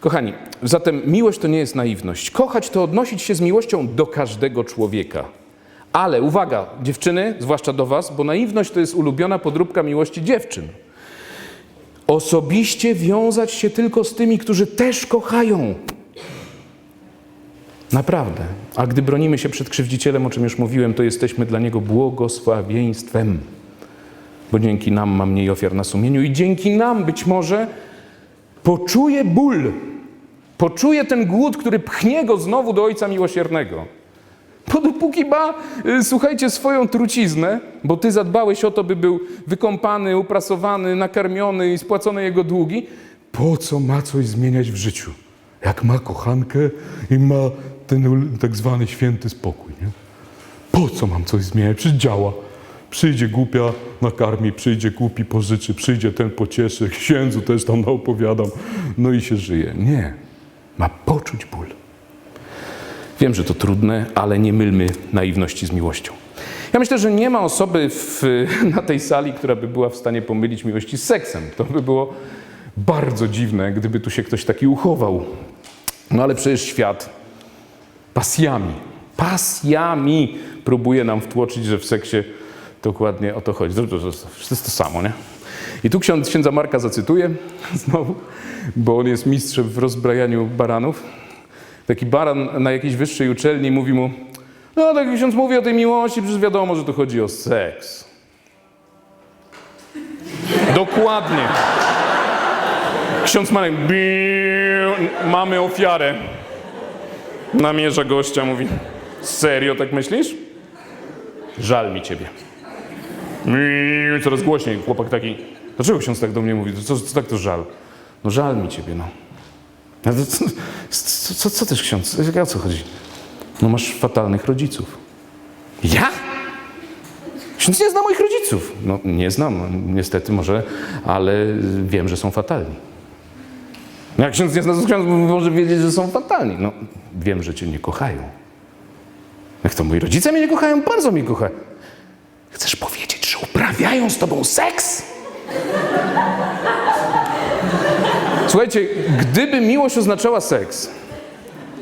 Kochani, zatem miłość to nie jest naiwność. Kochać to odnosić się z miłością do każdego człowieka. Ale uwaga, dziewczyny, zwłaszcza do Was, bo naiwność to jest ulubiona podróbka miłości dziewczyn. Osobiście wiązać się tylko z tymi, którzy też kochają. Naprawdę. A gdy bronimy się przed krzywdzicielem, o czym już mówiłem, to jesteśmy dla niego błogosławieństwem. Bo dzięki nam ma mniej ofiar na sumieniu i dzięki nam być może poczuje ból. Poczuje ten głód, który pchnie go znowu do Ojca Miłosiernego. Bo dopóki ma, y, słuchajcie, swoją truciznę, bo ty zadbałeś o to, by był wykąpany, uprasowany, nakarmiony i spłacone jego długi, po co ma coś zmieniać w życiu? Jak ma kochankę i ma ten tak zwany święty spokój, nie? Po co mam coś zmieniać? Przecież działa. Przyjdzie głupia, nakarmi, przyjdzie głupi, pożyczy, przyjdzie ten pocieszy, księdzu też tam naopowiadam, no i się żyje. Nie. Poczuć ból. Wiem, że to trudne, ale nie mylmy naiwności z miłością. Ja myślę, że nie ma osoby w, na tej sali, która by była w stanie pomylić miłości z seksem. To by było bardzo dziwne, gdyby tu się ktoś taki uchował. No ale przecież świat pasjami, pasjami próbuje nam wtłoczyć, że w seksie dokładnie o to chodzi. To jest to samo, nie? I tu ksiądz, księdza Marka zacytuję znowu, bo on jest mistrzem w rozbrajaniu baranów. Taki baran na jakiejś wyższej uczelni mówi mu, no tak ksiądz mówi o tej miłości, przecież wiadomo, że tu chodzi o seks. Dokładnie. Ksiądz Marek, mamy ofiarę. Namierza gościa, mówi, serio tak myślisz? Żal mi ciebie. Biu, Coraz głośniej, chłopak taki, dlaczego ksiądz tak do mnie mówi? Co, co tak to żal? No żal mi ciebie, no. To co, co, co, co też ksiądz? O co chodzi? No masz fatalnych rodziców. Ja? Ksiądz nie zna moich rodziców. No nie znam, no, niestety może, ale wiem, że są fatalni. No, Jak ksiądz nie zna, to ksiądz może wiedzieć, że są fatalni. No wiem, że cię nie kochają. Jak to moi rodzice mnie nie kochają? Bardzo mnie kochają. Chcesz powiedzieć, uprawiają z tobą seks? Słuchajcie, gdyby miłość oznaczała seks,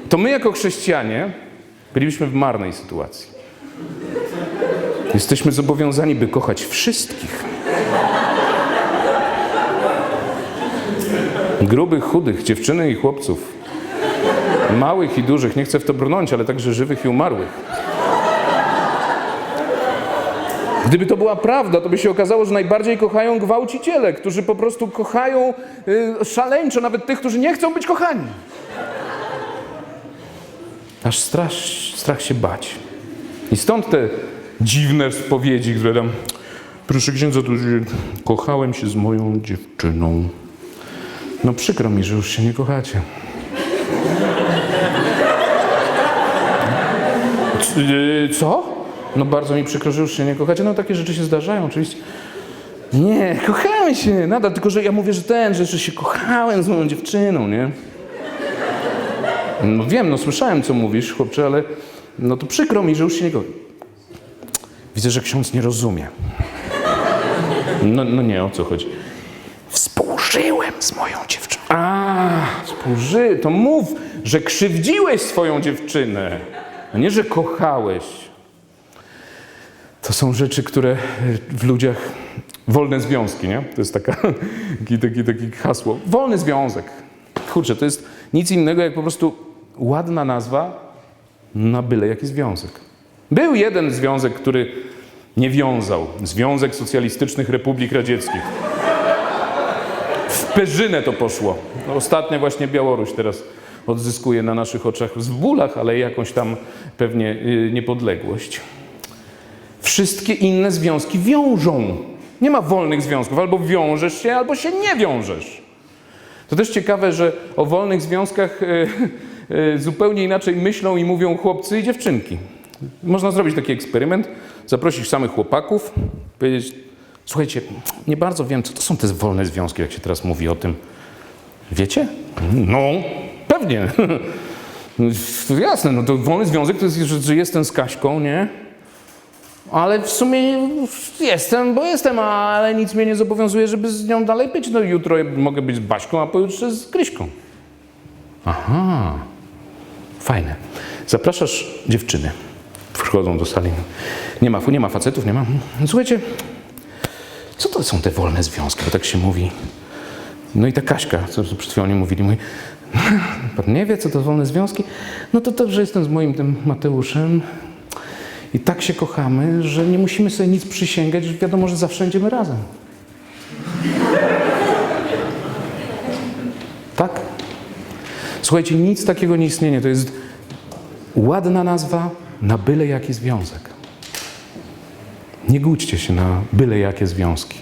to my jako chrześcijanie bylibyśmy w marnej sytuacji. Jesteśmy zobowiązani, by kochać wszystkich. Grubych, chudych, dziewczyny i chłopców. Małych i dużych, nie chcę w to brnąć, ale także żywych i umarłych. Gdyby to była prawda, to by się okazało, że najbardziej kochają gwałciciele, którzy po prostu kochają y, szaleńczo nawet tych, którzy nie chcą być kochani. Aż strach, strach się bać. I stąd te dziwne spowiedzi, które tam. Proszę księdza, że kochałem się z moją dziewczyną. No przykro mi, że już się nie kochacie. Co? No bardzo mi przykro, że już się nie kochacie. No takie rzeczy się zdarzają oczywiście. Nie, kochamy się nadal, tylko że ja mówię, że ten, że, się kochałem z moją dziewczyną, nie? No wiem, no słyszałem, co mówisz, chłopcze, ale no to przykro mi, że już się nie kocham. Widzę, że ksiądz nie rozumie. No, no nie, o co chodzi? Współżyłem z moją dziewczyną. A, współży, to mów, że krzywdziłeś swoją dziewczynę, a nie, że kochałeś. To są rzeczy, które w ludziach. Wolne związki, nie? To jest taka, taki, taki, taki hasło. Wolny związek. Kurczę, to jest nic innego jak po prostu ładna nazwa na byle jaki związek. Był jeden związek, który nie wiązał. Związek Socjalistycznych Republik Radzieckich. W perzynę to poszło. Ostatnia właśnie Białoruś teraz odzyskuje na naszych oczach w bólach, ale jakąś tam pewnie y, niepodległość. Wszystkie inne związki wiążą. Nie ma wolnych związków. Albo wiążesz się, albo się nie wiążesz. To też ciekawe, że o wolnych związkach e, e, zupełnie inaczej myślą i mówią chłopcy i dziewczynki. Można zrobić taki eksperyment, zaprosić samych chłopaków, powiedzieć, słuchajcie, nie bardzo wiem, co to są te wolne związki, jak się teraz mówi o tym. Wiecie? No, pewnie. Jasne, no to wolny związek to jest, że jestem z Kaśką, nie? Ale w sumie jestem, bo jestem, ale nic mnie nie zobowiązuje, żeby z nią dalej być. No jutro mogę być z Baśką, a pojutrze z Kryśką. Aha, fajne. Zapraszasz dziewczyny. Przychodzą do sali. Nie ma, nie ma facetów, nie ma. Słuchajcie, co to są te wolne związki? Bo tak się mówi. No i ta Kaśka, co co przed chwilą nie mówili, mówi, pan nie wie, co to wolne związki? No to że jestem z moim tym Mateuszem i tak się kochamy, że nie musimy sobie nic przysięgać, że wiadomo, że zawsze będziemy razem. Tak? Słuchajcie, nic takiego nie istnieje. To jest ładna nazwa na byle jaki związek. Nie gódźcie się na byle jakie związki.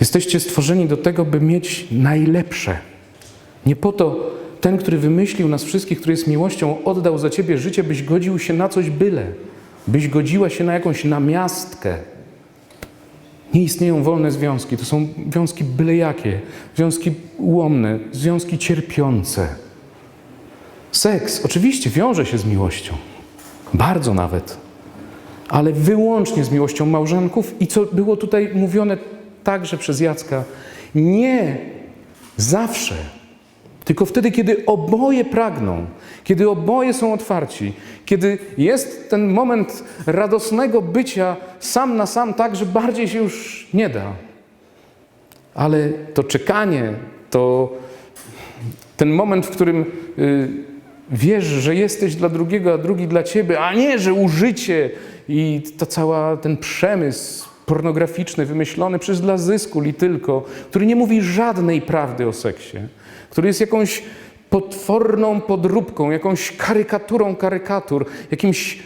Jesteście stworzeni do tego, by mieć najlepsze. Nie po to ten, który wymyślił nas wszystkich, który jest miłością, oddał za ciebie życie, byś godził się na coś byle, byś godziła się na jakąś namiastkę. Nie istnieją wolne związki. To są związki byle jakie, związki ułomne, związki cierpiące. Seks oczywiście wiąże się z miłością, bardzo nawet, ale wyłącznie z miłością małżonków i co było tutaj mówione także przez Jacka, nie zawsze, tylko wtedy, kiedy oboje pragną, kiedy oboje są otwarci, kiedy jest ten moment radosnego bycia sam na sam, tak, że bardziej się już nie da. Ale to czekanie, to ten moment, w którym y, wiesz, że jesteś dla drugiego, a drugi dla ciebie, a nie, że użycie i to cała ten przemysł pornograficzny wymyślony przez dla zysku li tylko, który nie mówi żadnej prawdy o seksie, który jest jakąś potworną podróbką, jakąś karykaturą karykatur, jakimś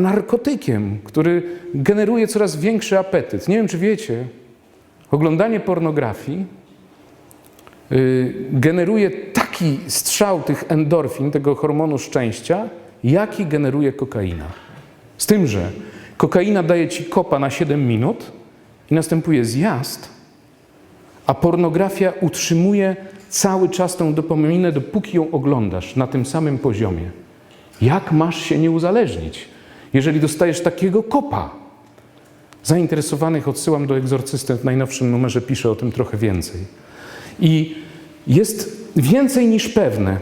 narkotykiem, który generuje coraz większy apetyt. Nie wiem, czy wiecie, oglądanie pornografii y, generuje taki strzał tych endorfin, tego hormonu szczęścia, jaki generuje kokaina. Z tym, że kokaina daje ci kopa na 7 minut i następuje zjazd, a pornografia utrzymuje cały czas tą dopaminę, dopóki ją oglądasz na tym samym poziomie. Jak masz się nie uzależnić, jeżeli dostajesz takiego kopa? Zainteresowanych odsyłam do egzorcysty w najnowszym numerze, pisze o tym trochę więcej. I jest więcej niż pewne,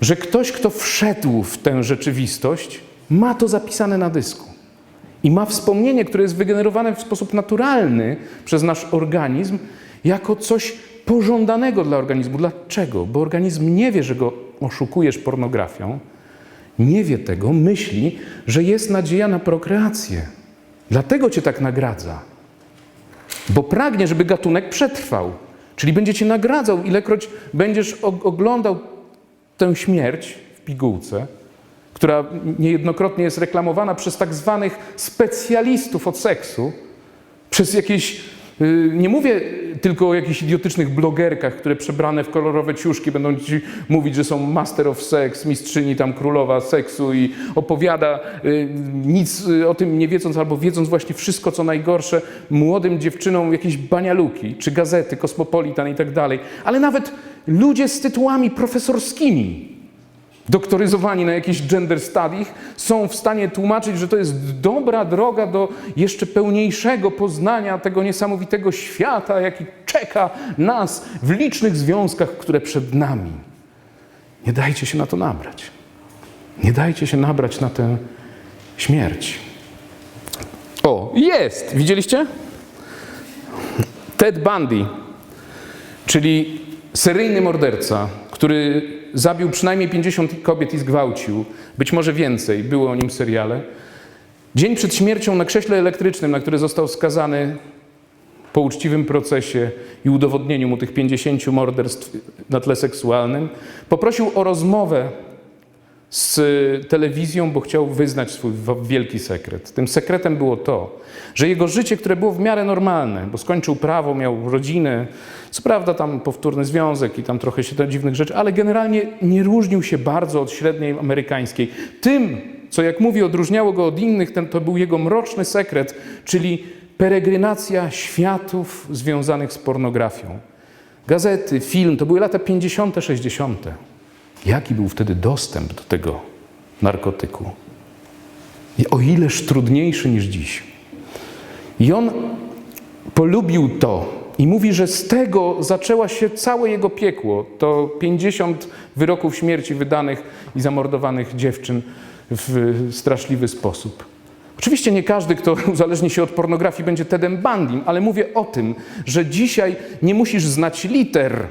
że ktoś, kto wszedł w tę rzeczywistość, ma to zapisane na dysku. I ma wspomnienie, które jest wygenerowane w sposób naturalny przez nasz organizm, jako coś pożądanego dla organizmu. Dlaczego? Bo organizm nie wie, że go oszukujesz pornografią, nie wie tego, myśli, że jest nadzieja na prokreację. Dlatego cię tak nagradza. Bo pragnie, żeby gatunek przetrwał. Czyli będzie cię nagradzał, ilekroć będziesz oglądał tę śmierć w pigułce, która niejednokrotnie jest reklamowana przez tak zwanych specjalistów od seksu, przez jakieś, y, nie mówię tylko o jakichś idiotycznych blogerkach, które przebrane w kolorowe ciuszki będą ci mówić, że są master of sex, mistrzyni tam królowa seksu i opowiada y, nic y, o tym nie wiedząc albo wiedząc właśnie wszystko co najgorsze młodym dziewczynom jakieś banialuki, czy gazety, Kosmopolitan i tak dalej, ale nawet ludzie z tytułami profesorskimi, doktoryzowani na jakichś gender studies, są w stanie tłumaczyć, że to jest dobra droga do jeszcze pełniejszego poznania tego niesamowitego świata, jaki czeka nas w licznych związkach, które przed nami. Nie dajcie się na to nabrać. Nie dajcie się nabrać na tę śmierć. O, jest! Widzieliście? Ted Bundy, czyli seryjny morderca, który zabił przynajmniej 50 kobiet i zgwałcił, być może więcej, były o nim seriale. Dzień przed śmiercią na krześle elektrycznym, na który został skazany po uczciwym procesie i udowodnieniu mu tych 50 morderstw na tle seksualnym, poprosił o rozmowę z telewizją, bo chciał wyznać swój wielki sekret. Tym sekretem było to, że jego życie, które było w miarę normalne, bo skończył prawo, miał rodzinę, co prawda tam powtórny związek i tam trochę się to dziwnych rzeczy, ale generalnie nie różnił się bardzo od średniej amerykańskiej. Tym, co jak mówi, odróżniało go od innych, ten, to był jego mroczny sekret, czyli peregrynacja światów związanych z pornografią. Gazety, film, to były lata 50., 60. Jaki był wtedy dostęp do tego narkotyku? I o ileż trudniejszy niż dziś. I on polubił to, I mówi, że z tego zaczęła się całe jego piekło. To 50 wyroków śmierci wydanych i zamordowanych dziewczyn w straszliwy sposób. Oczywiście nie każdy, kto uzależni się od pornografii, będzie Tedem Bandim, ale mówię o tym, że dzisiaj nie musisz znać liter.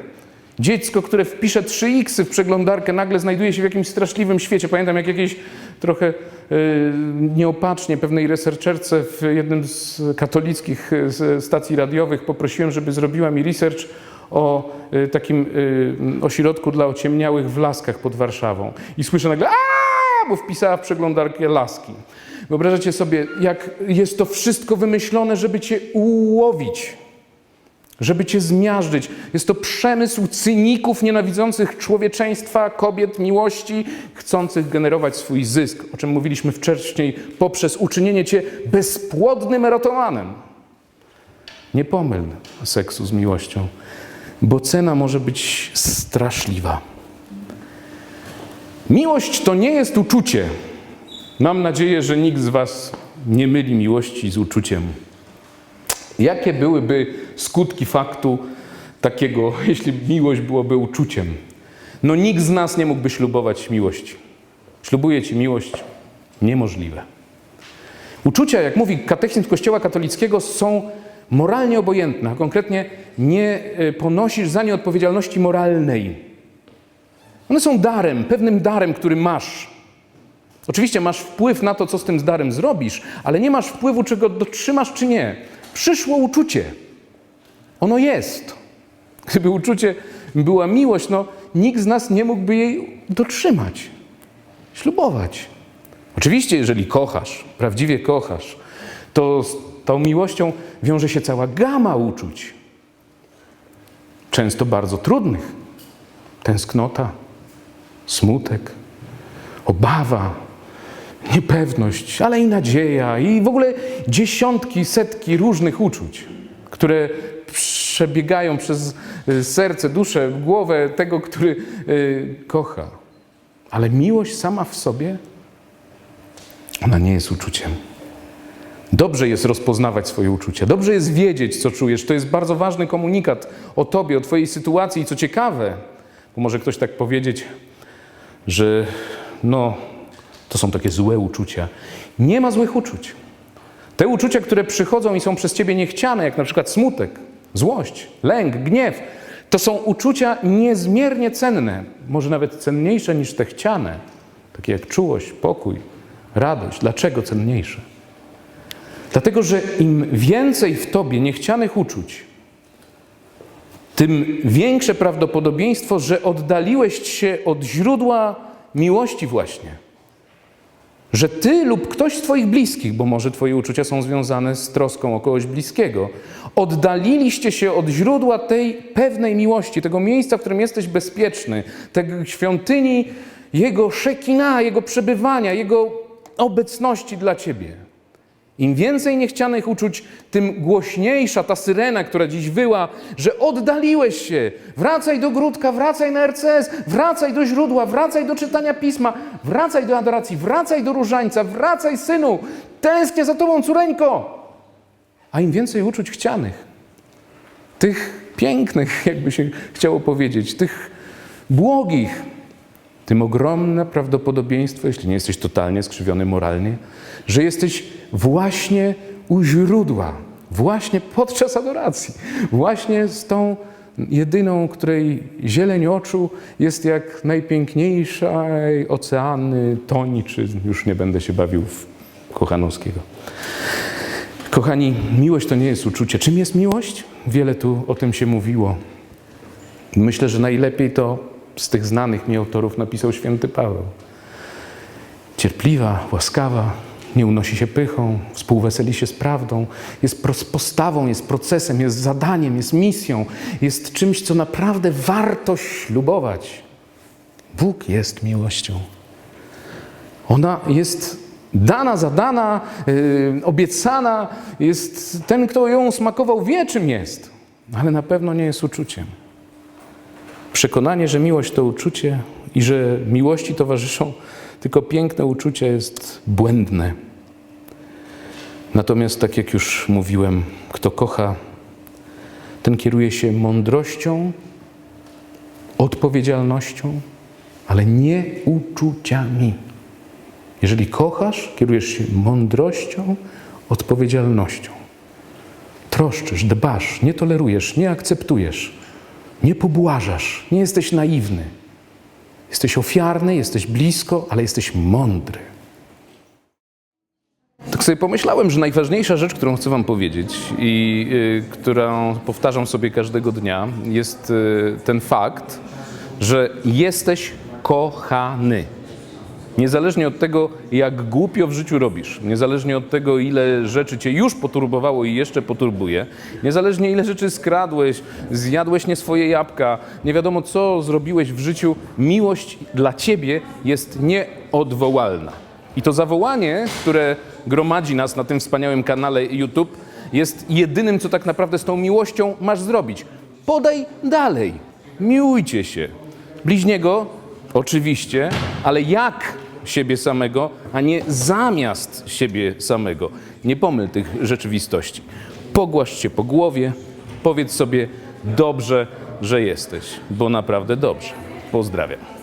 Dziecko, które wpisze 3x w przeglądarkę, nagle znajduje się w jakimś straszliwym świecie. Pamiętam, jak jakieś trochę yy, nieopatrznie pewnej researcherce w jednym z katolickich z stacji radiowych poprosiłem, żeby zrobiła mi research o y, takim y, ośrodku dla ociemniałych w Laskach pod Warszawą. I słyszę nagle, a, bo wpisała w przeglądarkę Laski. Wyobrażacie sobie, jak jest to wszystko wymyślone, żeby cię ułowić, żeby cię zmiażdżyć. Jest to przemysł cyników nienawidzących człowieczeństwa, kobiet, miłości, chcących generować swój zysk, o czym mówiliśmy wcześniej, poprzez uczynienie cię bezpłodnym erotomanem. Nie pomyl seksu z miłością, bo cena może być straszliwa. Miłość to nie jest uczucie. Mam nadzieję, że nikt z Was nie myli miłości z uczuciem. Jakie byłyby skutki faktu takiego, jeśli miłość byłoby uczuciem? No nikt z nas nie mógłby ślubować miłości. Ślubuję Ci miłość niemożliwe. Uczucia, jak mówi katechizm Kościoła katolickiego, są moralnie obojętne, a konkretnie nie y, ponosisz za nie odpowiedzialności moralnej. One są darem, pewnym darem, który masz. Oczywiście masz wpływ na to, co z tym darem zrobisz, ale nie masz wpływu, czy go dotrzymasz, czy nie. Przyszło uczucie. Ono jest. Gdyby uczucie była miłość, no nikt z nas nie mógłby jej dotrzymać, ślubować. Oczywiście, jeżeli kochasz, prawdziwie kochasz, to z tą miłością wiąże się cała gama uczuć. Często bardzo trudnych. Tęsknota, smutek, obawa, niepewność, ale i nadzieja, i w ogóle dziesiątki, setki różnych uczuć, które przebiegają przez y, serce, duszę, głowę tego, który y, kocha. Ale miłość sama w sobie, ona nie jest uczuciem. Dobrze jest rozpoznawać swoje uczucia, dobrze jest wiedzieć, co czujesz. To jest bardzo ważny komunikat o tobie, o twojej sytuacji. I co ciekawe, bo może ktoś tak powiedzieć, że no, to są takie złe uczucia. Nie ma złych uczuć. Te uczucia, które przychodzą i są przez ciebie niechciane, jak na przykład smutek, złość, lęk, gniew, to są uczucia niezmiernie cenne, może nawet cenniejsze niż te chciane, takie jak czułość, pokój, radość. Dlaczego cenniejsze? Dlatego, że im więcej w tobie niechcianych uczuć, tym większe prawdopodobieństwo, że oddaliłeś się od źródła miłości właśnie. Że ty lub ktoś z twoich bliskich, bo może twoje uczucia są związane z troską o kogoś bliskiego, oddaliliście się od źródła tej pewnej miłości, tego miejsca, w którym jesteś bezpieczny, tej świątyni Jego szekina, Jego przebywania, Jego obecności dla ciebie. Im więcej niechcianych uczuć, tym głośniejsza ta syrena, która dziś wyła, że oddaliłeś się. Wracaj do grudka, wracaj na RCS, wracaj do źródła, wracaj do czytania pisma, wracaj do adoracji, wracaj do różańca, wracaj synu, tęsknię za tobą, córeńko. A im więcej uczuć chcianych, tych pięknych, jakby się chciało powiedzieć, tych błogich, tym ogromne prawdopodobieństwo, jeśli nie jesteś totalnie skrzywiony moralnie, że jesteś właśnie u źródła, właśnie podczas adoracji, właśnie z tą jedyną, której zieleń oczu jest jak najpiękniejszej oceany toni, czy już nie będę się bawił w Kochanowskiego. Kochani, miłość to nie jest uczucie. Czym jest miłość? Wiele tu o tym się mówiło. Myślę, że najlepiej to z tych znanych mi autorów napisał święty Paweł. Cierpliwa, łaskawa, nie unosi się pychą, współweseli się z prawdą, jest postawą, jest procesem, jest zadaniem, jest misją, jest czymś, co naprawdę warto ślubować. Bóg jest miłością. Ona jest dana, zadana, yy, obiecana. Jest ten, kto ją smakował, wie, czym jest, ale na pewno nie jest uczuciem. Przekonanie, że miłość to uczucie i że miłości towarzyszą tylko piękne uczucia jest błędne. Natomiast, tak jak już mówiłem, kto kocha, ten kieruje się mądrością, odpowiedzialnością, ale nie uczuciami. Jeżeli kochasz, kierujesz się mądrością, odpowiedzialnością. Troszczysz, dbasz, nie tolerujesz, nie akceptujesz, nie pobłażasz, nie jesteś naiwny. Jesteś ofiarny, jesteś blisko, ale jesteś mądry. Tak sobie pomyślałem, że najważniejsza rzecz, którą chcę Wam powiedzieć i y, którą powtarzam sobie każdego dnia, jest y, ten fakt, że jesteś kochany. Niezależnie od tego, jak głupio w życiu robisz, niezależnie od tego, ile rzeczy cię już poturbowało i jeszcze poturbuje, niezależnie ile rzeczy skradłeś, zjadłeś nie swoje jabłka, nie wiadomo co zrobiłeś w życiu, miłość dla ciebie jest nieodwołalna. I to zawołanie, które gromadzi nas na tym wspaniałym kanale YouTube, jest jedynym, co tak naprawdę z tą miłością masz zrobić. Podaj dalej. Miłujcie się. Bliźniego, oczywiście, ale jak siebie samego, a nie zamiast siebie samego. Nie pomyl tych rzeczywistości. Pogłaszcz się po głowie, powiedz sobie dobrze, że jesteś, bo naprawdę dobrze. Pozdrawiam.